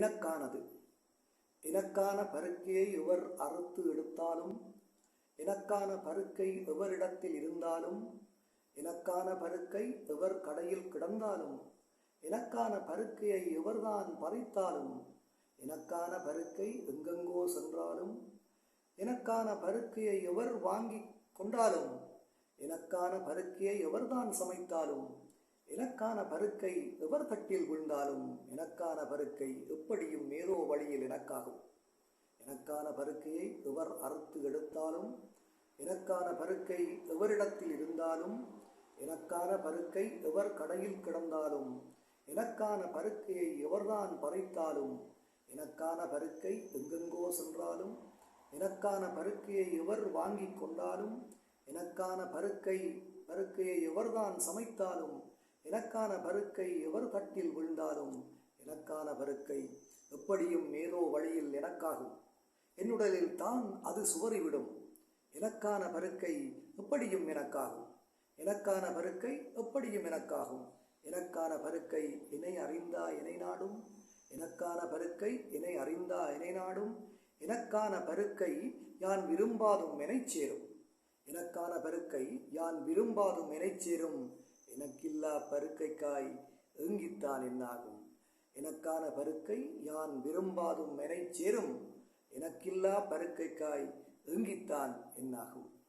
எனக்கானது எனக்கான பருக்கையை எவர் அறுத்து எடுத்தாலும் எனக்கான பருக்கை எவரிடத்தில் இருந்தாலும் எனக்கான பருக்கை எவர் கடையில் கிடந்தாலும் எனக்கான பருக்கையை எவர்தான் பறித்தாலும் எனக்கான பருக்கை எங்கெங்கோ சென்றாலும் எனக்கான பருக்கையை எவர் வாங்கி கொண்டாலும் எனக்கான பருக்கையை எவர்தான் சமைத்தாலும் எனக்கான பருக்கை எவர் தட்டில் விழுந்தாலும் எனக்கான பருக்கை எப்படியும் ஏதோ வழியில் எனக்காகும். எனக்கான பருக்கையை எவர் அறுத்து எடுத்தாலும் எனக்கான பருக்கை எவரிடத்தில் இருந்தாலும் எனக்கான பருக்கை எவர் கடையில் கிடந்தாலும் எனக்கான பருக்கையை எவர்தான் பறித்தாலும் எனக்கான பருக்கை எங்கெங்கோ சென்றாலும் எனக்கான பருக்கையை எவர் வாங்கி கொண்டாலும் எனக்கான பருக்கை பருக்கையை எவர்தான் சமைத்தாலும் எனக்கான பருக்கை எவர் தட்டில் விழுந்தாலும் எனக்கான பருக்கை எப்படியும் ஏதோ வழியில் எனக்காகும். என்னுடலில் தான் அது சுவறிவிடும் எனக்கான பருக்கை எப்படியும் எனக்காகும். எனக்கான பருக்கை எப்படியும் எனக்காகும். எனக்கான பருக்கை இணை அறிந்தா இணை நாடும். எனக்கான பருக்கை இணை அறிந்தா இணை நாடும். எனக்கான பருக்கை யான் விரும்பாதும் எனைச் சேரும். எனக்கான பருக்கை யான் விரும்பாதும் எனைச் சேரும். எனக்கில்லா பருக்கைக்காய் ஏங்கித்தான் என்னாகும். எனக்கான பருக்கை யான் விரும்பாதும் எனைச் சேரும். எனக்கில்லா பருக்கைக்காய் ஏங்கித்தான் என்னாகும்.